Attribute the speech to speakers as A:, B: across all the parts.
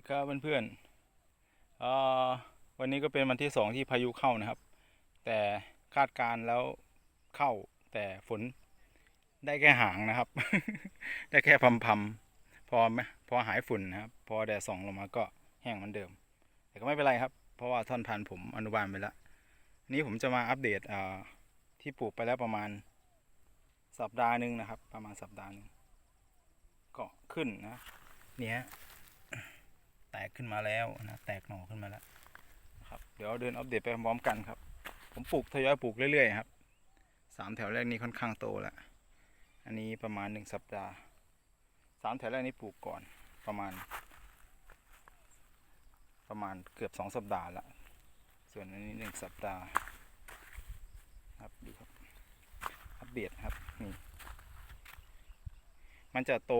A: ดีครับเพื่อนๆวันนี้ก็เป็นวันที่สองที่พายุเข้านะครับ แต่คาดการ์แล้วเข้าแต่ฝนได้แค่หางนะครับ ได้แค่พำพำๆพอไหมพอหายฝุ่นนะครับ พอแดดส่องลงมาก็แห้งเหมือนเดิม แต่ก็ไม่เป็นไรครับ เพราะว่าท่อนพันธุ์ผมอนุบาลไปแล้วนี้ผมจะมาอัปเดตที่ปลูกไปแล้วประมาณสัปดาห์หนึ่งนะครับ ประมาณสัปดาห์หนึ่งก็ขึ้นนะ เนี่ย แตกขึ้นมาแล้วนะแตกหน่อขึ้นมาแล้วครับเดี๋ยวเดินอัปเดตไปพร้อมกันครับ ผมปลูกทยอยปลูกเรื่อยๆครับสามแถวแรกนี้ค่อนข้างโตแล้วอันนี้ประมาณหนึ่งสัปดาห์สามแถวแรกนี้ปลูกก่อนประมาณ ประมาณเกือบสองสัปดาห์ละส่วนอันนี้หนึ่งสัปดาห์ครับดูครับอัปเดตครับนี่มันจะโต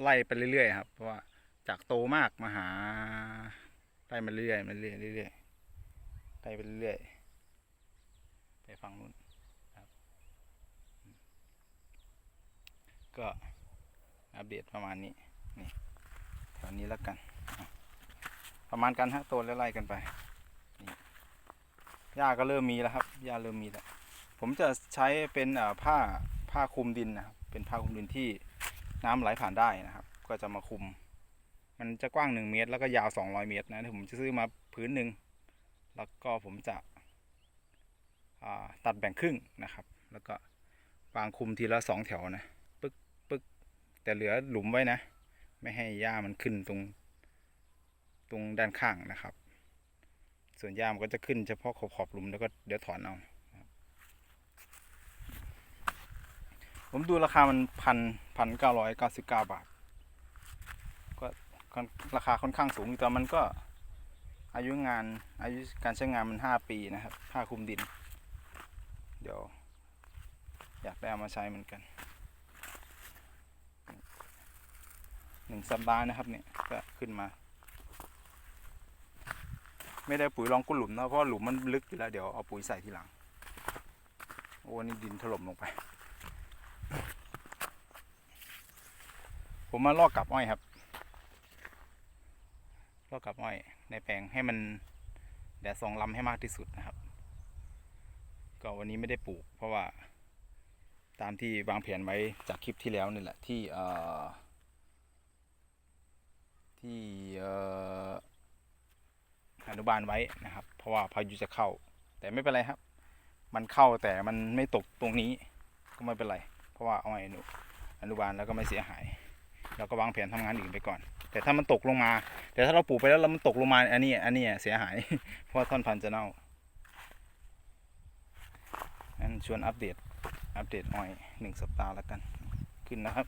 A: ไล่ไปเรื่อยๆครับเพราะว่า จากโตมากมาหาไล่มาเรื่อยมาเรื่อยเรื่อยไล่ไปเรื่อยไปฝั่งนู้นครับก็อัปเดตประมาณนี้นี่แถวนี้แล้วกัน ประมาณกันฮะโต้และไล่กันไปนี่หญ้าก็เริ่มมีแล้วครับหญ้าเริ่มมีแล้วผมจะใช้เป็นผ้าผ้าคลุมดินนะครับเป็นผ้าคลุมดินที่น้ำไหลผ่านได้นะครับ ก็จะมาคลุม มันจะกว้าง 1 เมตร แล้วก็ยาว 200 เมตรนะผมจะซื้อมาพื้นหนึ่งแล้วก็ผมจะตัดแบ่งครึ่งนะครับ แล้วก็วางคุมทีละสองแถวนะปึ๊กปึ๊กแต่เหลือหลุมไว้นะ ไม่ให้หญ้ามันขึ้นตรงตรงด้านข้างนะครับ ส่วนหญ้ามันก็จะขึ้นเฉพาะขอบขอบหลุมแล้วก็เดี๋ยวถอนเอาผมดูราคามันพันพันเก้าร้อยเก้าสิบเก้าบาท ราคาค่อนข้างสูงแต่มันก็อายุงานอายุการใช้งานมันห้าปีนะครับผ้าคลุมดิน เดี๋ยว อยากได้เอามาใช้เหมือนกันหนึ่งสัปดาห์นะครับเนี่ยก็ขึ้นมา ไม่ได้ปุ๋ยรองก้นหลุมนะเพราะหลุมมันลึกอยู่แล้วเดี๋ยวเอาปุ๋ยใส่ทีหลังโอ้นี่ดินถล่มลงไป ผมมาลอกกับอ้อยครับ ก็กับอ้อยในแปลงให้มันแดดสองลำให้มากที่สุดนะครับ ก็วันนี้ไม่ได้ปลูก เพราะว่า ตามที่วางแผนไว้จากคลิปที่แล้วนี่แหละที่เอ่อที่เอ่ออนุบาลไว้นะครับ เพราะว่าพายุจะเข้า แต่ไม่เป็นไรครับ มันเข้าแต่มันไม่ตกตรงนี้ก็ไม่เป็นไร เพราะว่าเอ้อยอนุอนุบาลแล้วก็ไม่เสียหาย เราก็วางแผนทำงานอื่นไปก่อน แต่ถ้ามันตกลงมา แต่ถ้าเราปลูกไปแล้วแล้วมันตกลงมาอันนี้อันนี้เสียหาย เพราะท่อนพันธุ์จะเน่างั้นชวนอัปเดตอัปเดตอ้อยหนึ่งสัปดาห์แล้วกัน ขึ้นนะครับ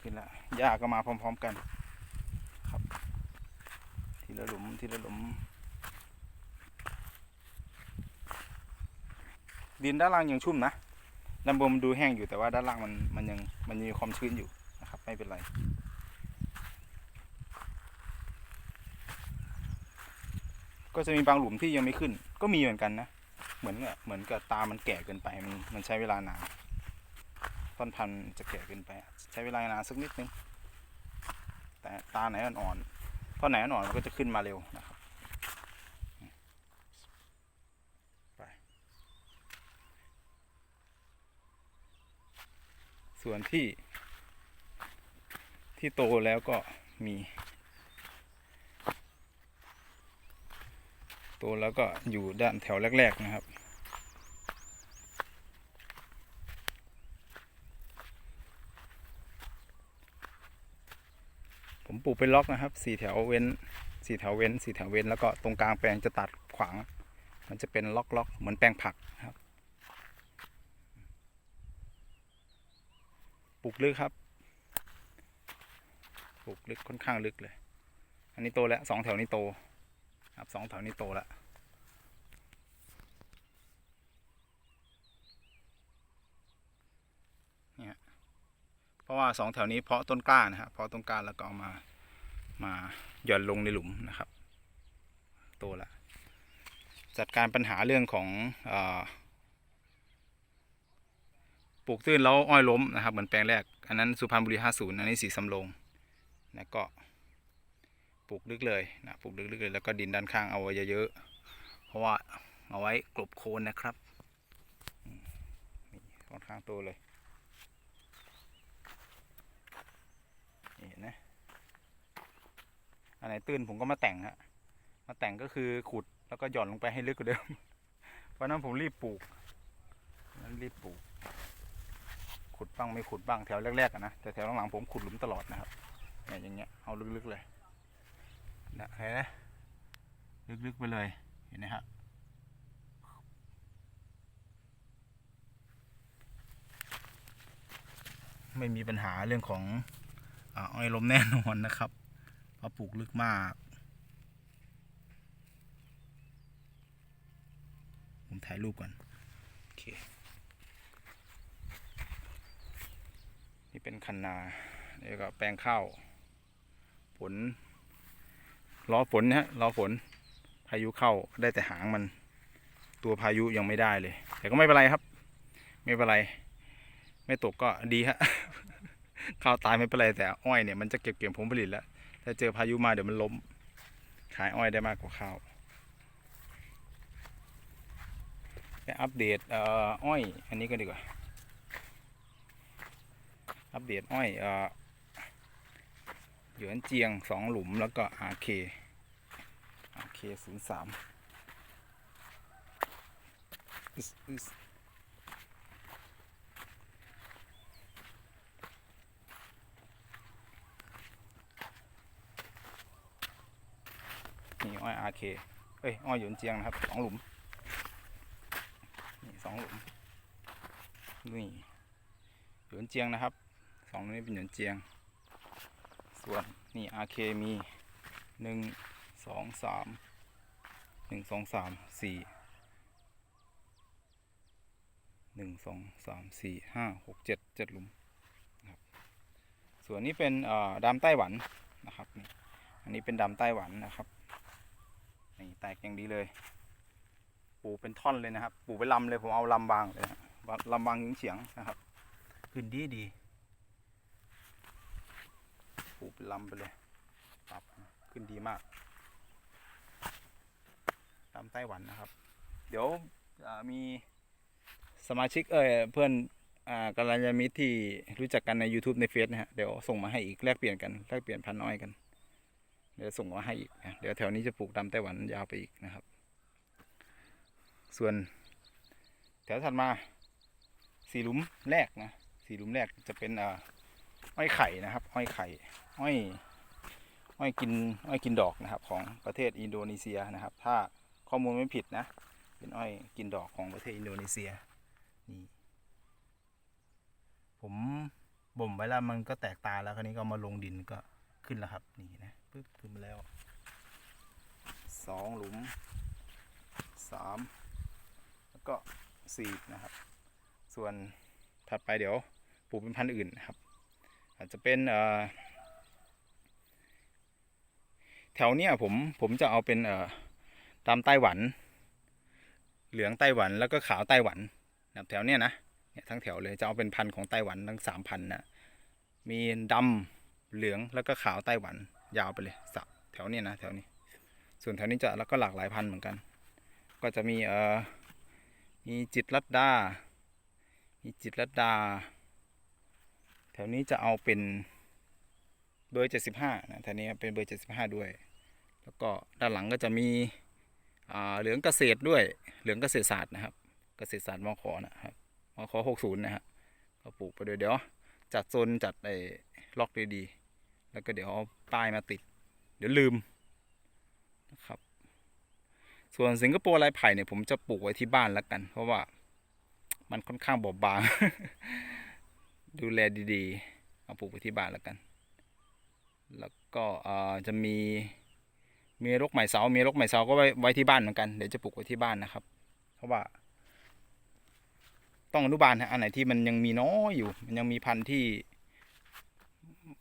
A: ขึ้นละหญ้าก็มาพร้อม ๆกัน ครับ ทีละหลุมทีละหลุม ดินด้านล่างยังชุ่มนะด้านบนมันดูแห้งอยู่แต่ว่าด้านล่างมันมันยังมันยังมีความชื้นอยู่ ไม่เป็นไร ก็จะมีบางหลุมที่ยังไม่ขึ้น ก็มีเหมือนกันนะ เหมือนกับเหมือนกับตามันแก่เกินไป มันมันใช้เวลานานต้นพันธุ์จะแก่เกินไป ใช้เวลานานสักนิดนึง แต่ตาไหนอ่อนๆต้นไหนอ่อนๆมันก็จะขึ้นมาเร็วนะครับไปส่วนที่ ที่โตแล้วก็มี โตแล้วก็อยู่ด้านแถวแรก ๆ นะครับ ผมปลูกเป็นล็อกนะครับสี่แถวเว้นสี่แถวเว้นสี่แถวเว้นแล้วก็ตรงกลางแปลงจะตัดขวาง มันจะเป็นล็อกล็อกๆเหมือนแปลงผักนะครับ ปลูกลึกครับ ลูกลึกค่อนข้างลึกเลย อันนี้โตแล้วสองแถวนี้โตครับสองแถวนี้โตแล้วเนี่ยเพราะว่าสองแถวนี้เพาะต้นกล้านะครับเพาะต้นกล้าแล้วก็เอามามาหย่อนลงในหลุมนะครับ โตแล้วจัดการปัญหาเรื่องของออปลูกตื้นแล้วอ้อยล้มนะครับ เหมือนแปลงแรก อันนั้นสุพรรณบุรี 50 อันนี้สีสำโรง แล้วก็ปลูกลึกเลยนะปลูกลึกๆเลยแล้วก็ดินด้านข้างเอาไว้เยอะๆเพราะว่าเอาไว้กลบโคนนะครับนี่ค่อนข้างโตเลยเห็นไหมอันไหนตื้นผมก็มาแต่งฮะมาแต่งก็คือขุดแล้วก็หย่อนลงไปให้ลึกกว่าเดิมเพราะนั้นผมรีบปลูกนั้นรีบปลูก ขุดบ้างไม่ขุดบ้างแถวแรกๆนะแต่แถวหลังๆผมขุดหลุมตลอดนะครับ เนี่ยอย่างเงี้ยเอาลึกๆเลยนะเห็นไหมลึกๆไปเลยเห็นไหมฮะไม่มีปัญหาเรื่องของอาอ้อยลมแน่นอนนะครับเพราะปลูกลึกมาก ผมถ่ายรูปก่อน โอเค นี่เป็นคันนา นี่ก็แปลงข้าว ฝนรอฝนนะฮะรอฝนพายุเข้าได้แต่หางมัน ตัวพายุยังไม่ได้เลย แต่ก็ไม่เป็นไรครับ ไม่เป็นไร ไม่ตกก็ดีฮะข้าวตายไม่เป็นไรแต่อ้อยเนี่ยมันจะเก็บเกี่ยวผลผลิตแล้วถ้าเจอพายุมาเดี๋ยวมันล้ม ขายอ้อยได้มากกว่าข้าวไปอัปเดตเอ่ออ้อย อันนี้ก็ดีกว่า อัปเดตอ้อยเอ่อ หยวนเจียงสองหลุมแล้วก็ RK RK ศูนย์สามนี่อ้อย RK เอ้ย อ้อยหยวนเจียงนะครับสองหลุม นี่สองหลุม นี่หยวนเจียงนะครับสองนี้เป็นหยวนเจียง ส่วนนี่ RK มีหนึ่งสองสามหนึ่งสองสามสี่หนึ่งสองสามสี่ห้าหกเจ็ดเจ็ดหลุมนะครับส่วนนี้เป็นเอ่อดำไต้หวันนะครับนี่อันนี้เป็นดำไต้หวันนะครับนี่แตกอย่างดีเลย ปูเป็นท่อนเลยนะครับ ปูเป็นลำเลยผมเอาลำบางเลยนะลำบางเฉียงนะครับ ขึ้นดีดี ปลูกเป็นลำไปเลยปรับขึ้นดีมากตามไต้หวันนะครับ เดี๋ยวมีสมาชิกเอ่ยเพื่อนอ่ากัลยาณมิตรที่รู้จักกันใน YouTube ในเฟซนะฮะเดี๋ยวส่งมาให้อีกแลกเปลี่ยนกันแลกเปลี่ยนพันธุ์อ้อยกันเดี๋ยวส่งมาให้อีกนะเดี๋ยวแถวนี้จะปลูกตามไต้หวันยาวไปอีกนะครับ ส่วน แถวถัดมาสี่หลุมแรกนะสี่หลุมแรกจะเป็นอ่า อ้อยไข่นะครับ อ้อยไข่ อ้อย อ้อยกิน อ้อยกินดอกนะครับ ของประเทศอินโดนีเซียนะครับ ถ้าข้อมูลไม่ผิดนะ เป็นอ้อยกินดอกของประเทศอินโดนีเซีย นี่ ผมบ่มไว้แล้วมันก็แตกตาแล้วคราวนี้ก็มาลงดินก็ขึ้นแล้วครับ นี่นะปึ๊บขึ้นมาแล้วสองหลุมสามแล้วก็สี่นะครับ ส่วนถัดไปเดี๋ยวปลูกเป็นพันธุ์อื่นนะครับ อาจจะเป็นเอ่อแถวเนี้ยผมผมจะเอาเป็นเอ่อตามไต้หวัน เหลืองไต้หวันแล้วก็ขาวไต้หวันนะครับแถวเนี้ยนะเนี่ยทั้งแถวเลยจะเอาเป็นพันธุ์ของไต้หวันทั้งสามพันนะมีดำเหลืองแล้วก็ขาวไต้หวันยาวไปเลยสับแถวเนี้ยนะแถวนี้ ส่วนแถวนี้จะแล้วก็หลากหลายพันธุ์เหมือนกัน ก็จะมีเอ่อมีจิตรลัดดา มีจิตรลัดดา ถวนี้จะเอาเป็นเบอร์75นะแถวนี้เป็นเบอร์75ด้วย แล้วก็ด้านหลังก็จะมีเหลืองเกษตรด้วย เหลืองเกษตรศาสตร์นะครับ เกษตรศาสตร์มขนะครับมข60นะฮะก็ปลูกไปด้วยเดี๋ยว จัดโซนจัดไอ้ล็อกดีๆ แล้วก็เดี๋ยวเอาป้ายมาติด เดี๋ยวลืมนะครับ ส่วนสิงคโปร์ลายไผ่เนี่ยผมจะปลูกไว้ที่บ้านแล้วกัน เพราะว่ามันค่อนข้างบอบบาง ดูแลดีๆ เอาปลูกไว้ที่บ้านแล้วกัน แล้วก็จะมีมีรกไหม่เสา มีรกไหม่เสาก็ไว้ไว้ที่บ้านเหมือนกัน เดี๋ยวจะปลูกไว้ที่บ้านนะครับ เพราะว่า ต้องอนุบาลฮะอันไหนที่มันยังมีน้อยอยู่ มันยังมีพันธุ์ที่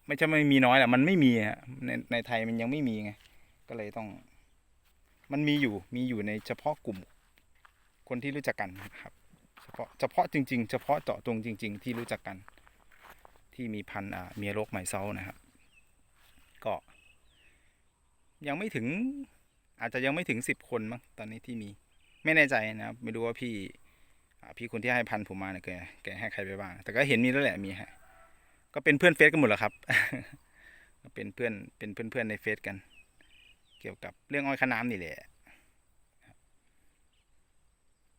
A: ไม่ใช่ไม่มีน้อยแหละ มันไม่มีฮะ ในในไทยมันยังไม่มีไง ก็เลยต้อง มันมีอยู่ มีอยู่ในเฉพาะกลุ่ม คนที่รู้จักกันนะครับ เฉพาะ เฉพาะจริง ๆ เฉพาะเจาะจงจริง ๆ ที่รู้จักกัน ที่มีพันธุ์อ่าเมียโรคไหมเซานะครับ ก็ ยังไม่ถึง อาจจะยังไม่ถึงสิบคนมั้งตอนนี้ที่มี ไม่แน่ใจนะครับ ไม่รู้ว่าพี่อ่าพี่คนที่ให้พันธุ์ผมมาเนี่ยแกแกให้ใครไปบ้าง แต่ก็เห็นมีแล้วแหละมีฮะก็เป็นเพื่อนเฟซกันหมดแหละครับก็เป็นเพื่อนเป็นเพื่อนเพื่อนๆในเฟซกัน เกี่ยวกับเรื่องอ้อยข้น้ำนี่แหละ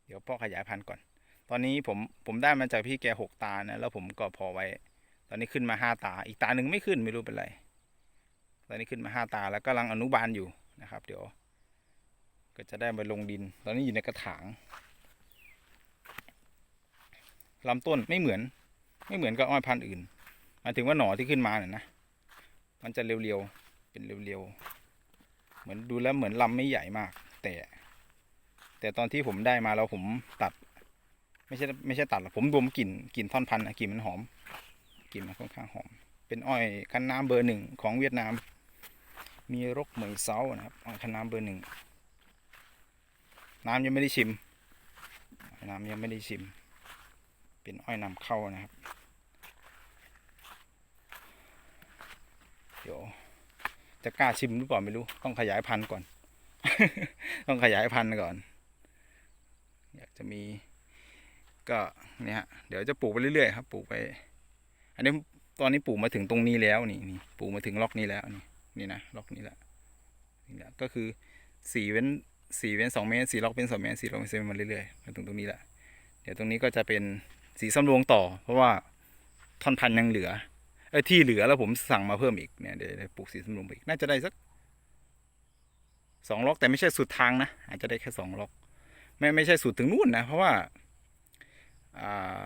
A: เดี๋ยวพ่อขยายพันธุ์ก่อน ตอนนี้ผมผมได้มาจากพี่แกหกตานะแล้วผมก็พอไว้ ตอนนี้ขึ้นมาห้าตา อีกตาหนึ่งไม่ขึ้นไม่รู้เป็นไร ตอนนี้ขึ้นมาห้าตาแล้วกำลังอนุบาลอยู่นะครับ เดี๋ยว ก็จะได้มาลงดิน ตอนนี้อยู่ในกระถางลำต้นไม่เหมือน ไม่เหมือนกับอ้อยพันธุ์อื่นหมายถึงว่าหน่อที่ขึ้นมาเนี่ยนะ มันจะเรียวๆ เป็นเรียวๆ เหมือนดูแล้วเหมือนลำไม่ใหญ่มาก แต่ แต่ตอนที่ผมได้มาแล้วผมตัด ไม่ใช่ไม่ใช่ตัดหรอกผมดมกลิ่นกลิ่นท่อนพันธุ์กลิ่นมันหอม กลิ่นมันค่อนข้างหอม เป็นอ้อยคันน้ำเบอร์หนึ่งของเวียดนาม มีรกเหมยเซานะครับอ้อยคันน้ำเบอร์หนึ่งน้ำยังไม่ได้ชิม น้ำยังไม่ได้ชิม เป็นอ้อยนำเข้านะครับ เดี๋ยวจะกล้าชิมหรือเปล่าไม่รู้ ต้องขยายพันธุ์ก่อน ต้องขยายพันธุ์ก่อน อยากจะมีก็เนี่ยเดี๋ยวจะปลูกไปเรื่อยๆครับ ปลูกไป อันนี้ตอนนี้ปลูกมาถึงตรงนี้แล้วนี่นี่ปลูกมาถึงล็อกนี้แล้วนี่นี่นะล็อกนี้แหละนี่แหละก็คือสี่เว้นสี่เว้นสองเมตรสี่ล็อกเป็นสองเมตรสี่ล็อกเป็นสองเมตรมาเรื่อยๆมาถึงตรงนี้แหละเดี๋ยวตรงนี้ก็จะเป็นสีสำรวงต่อ เพราะว่าท่อนพันยังเหลือเออที่เหลือแล้วผมสั่งมาเพิ่มอีกเนี่ยเดี๋ยวปลูกสีสำรวงอีกน่าจะได้สักสองล็อกแต่ไม่ใช่สุดทางนะอาจจะได้แค่สองล็อก ไม่ไม่ใช่สุดถึงนู่นนะเพราะว่าอ่า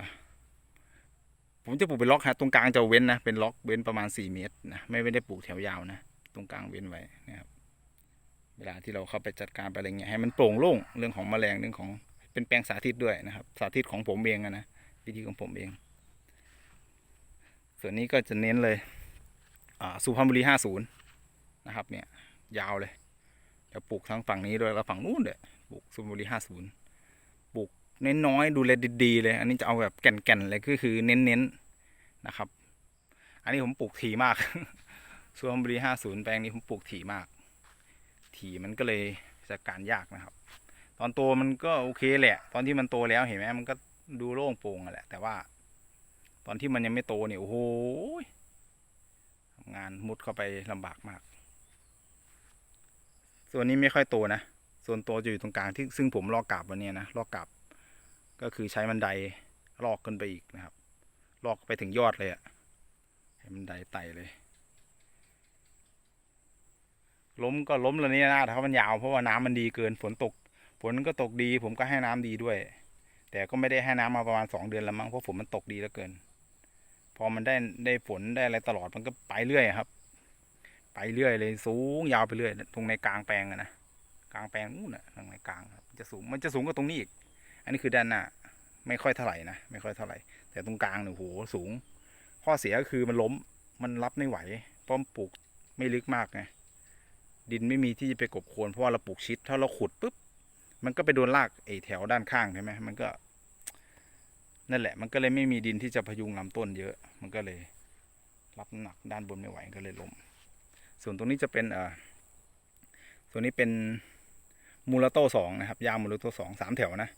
A: ผมจะปลูกเป็นล็อกฮะตรงกลางจะเว้นนะเป็นล็อกเว้นประมาณสี่เมตรนะไม่ไม่ได้ปลูกแถวยาวนะตรงกลางเว้นไว้นะครับเวลาที่เราเข้าไปจัดการไปอะไรเงี้ยให้มันโปร่งโล่งเรื่องของแมลงเรื่องของเป็นแปลงสาธิตด้วยนะครับ สาธิตของผมเองนะวิธีของผมเอง ส่วนนี้ก็จะเน้นเลยอ่าสุพรรณบุรีห้าศูนย์นะครับเนี่ยยาวเลยเดี๋ยวปลูกทั้งฝั่งนี้ด้วยแล้วฝั่งนู้นด้วยปลูกสุพรรณบุรีห้าศูนย์ปลูก น้นน้อยดูแลดีๆเลย อันนี้จะเอาแบบแก่นๆเลยก็คือเน้นๆนะครับ อันนี้ผมปลูกถี่มากสุพรรณบุรีห้าศูนย์แปลงนี้ผมปลูกถี่มาก ถี่มันก็เลยจัดการยากนะครับ ตอนโตมันก็โอเคแหละ ตอนที่มันโตแล้วเห็นไหมมันก็ดูโล่งโปร่งอะแหละ แต่ว่า ตอนที่มันยังไม่โตเนี่ยโอ้โหทำงานมุดเข้าไปลำบากมาก ส่วนนี้ไม่ค่อยโตนะส่วนโตจะอยู่ตรงกลางที่ซึ่งผมลอกกลับวันนี้นะลอกกลับ ก็คือใช้บันไดลอกขึ้นไปอีกนะครับ ลอกไปถึงยอดเลยอะให้บันไดไต่เลย ล้มก็ล้มแล้วนี่นะถ้ามันยาวเพราะว่าน้ำมันดีเกินฝนตกฝนก็ตกดี ผมก็ให้น้ำดีด้วย แต่ก็ไม่ได้ให้น้ำมาประมาณสองเดือนแล้วมั้งเพราะฝนมันตกดีเหลือเกิน พอมันได้ได้ฝนได้อะไรตลอดมันก็ไปเรื่อยครับ ไปเรื่อยเลยสูงยาวไปเรื่อยตรงในกลางแปลงอะนะกลางแปลงนู่นนะตรงในกลางครับจะสูงมันจะสูงกว่าตรงนี้อีก อันนี้คือด้านหน้าไม่ค่อยเท่าไหร่นะไม่ค่อยเท่าไหร่ แต่ตรงกลางเนี่ยโหสูง ข้อเสียก็คือมันล้มมันรับไม่ไหวเพราะมันปลูกไม่ลึกมากไงดินไม่มีที่จะไปกบโคลนเพราะว่าเราปลูกชิดถ้าเราขุดปุ๊บมันก็ไปโดนรากไอ้แถวด้านข้างใช่ไหมมันก็ นั่นแหละ มันก็เลยไม่มีดินที่จะพยุงลำต้นเยอะ มันก็เลย รับหนักด้านบนไม่ไหวก็เลยล้มส่วนตรงนี้จะเป็นเอ่อตัวนนี้เป็นมูลโต้สองนะครับ ยาวมูลโต้สองสามแถวนะ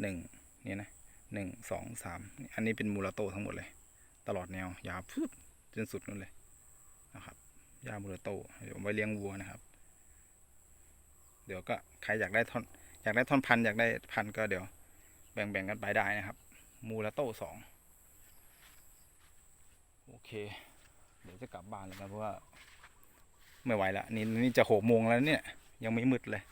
A: หนึ่งเนี่ยนะหนึ่งสองสามอันนี้เป็นมูลาโต้ทั้งหมดเลย ตลอดแนวยาวพุดจนสุดนู่นเลยนะครับยามูลาโต้เดี๋ยวไว้เลี้ยงวัวนะครับ เดี๋ยวก็ใครอยากได้ท่อนอยากได้ท่อนพันอยากได้พันก็เดี๋ยว แบ่งๆกันไปได้นะครับ มูลาโต้สองโอเค เดี๋ยวจะกลับบ้านแล้วนะเพราะว่าไม่ไหวละนี่นี่จะหกโมงแล้วเนี่ย ยังไม่มืดเลย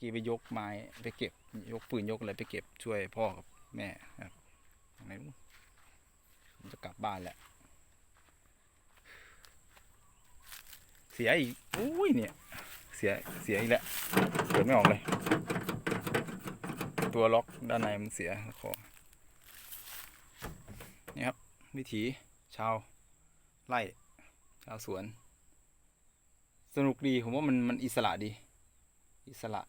A: กี้ไปยกไม้ไปเก็บ ยกปืนยกอะไรไปเก็บช่วยพ่อกับแม่ครับไหนรู้ผมจะกลับบ้านแหละ เสียอีกอุ้ยเนี่ย เสียเสียอีกแล้วเปิดไม่ออกเลย ตัวล็อกด้านในมันเสียคอนี่ครับ วิถีชาวไร่ชาวสวน สนุกดีผมว่ามันมันอิสระดี อิสระ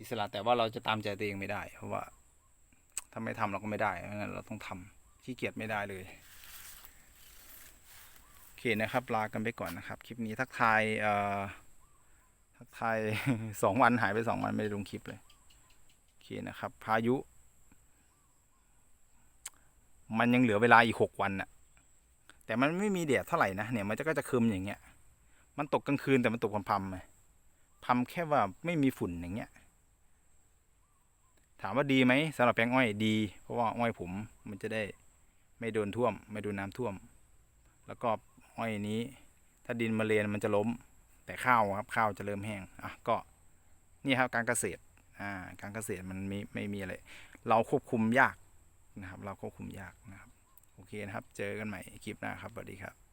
A: อิสระแต่ว่าเราจะตามใจตัวเองไม่ได้ เพราะว่าถ้าไม่ทำเราก็ไม่ได้เพราะงั้นเราต้องทำขี้เกียจไม่ได้เลยโอเคนะครับ ลากันไปก่อนนะครับ คลิปนี้ทักทายเอ่อทักทายสองวันหายไปสองวันไม่ได้ลงคลิปเลยโอเคนะครับ พายุ มันยังเหลือเวลาอีกหกวันน่ะแต่มันไม่มีแดดเท่าไหร่นะเนี่ยมันจะก็จะครึมอย่างเงี้ย มันตกกลางคืนแต่มันตกพรำๆไงพรำแค่ว่าไม่มีฝุ่นอย่างเงี้ย ถามว่าดีไหมสำหรับแปลงอ้อยดี เพราะว่าอ้อยผมมันจะได้ไม่โดนท่วม ไม่โดนน้ำท่วม แล้วก็อ้อยนี้ ถ้าดินมาเลนมันจะล้ม แต่ข้าวครับข้าวจะเริ่มแห้งอะก็นี่ครับการเกษตรอ่าการเกษตรมันมีไม่มีอะไรเราควบคุมยากนะครับ เราควบคุมยากนะครับโอเคนะครับ เจอกันใหม่คลิปหน้าครับสวัสดีครับ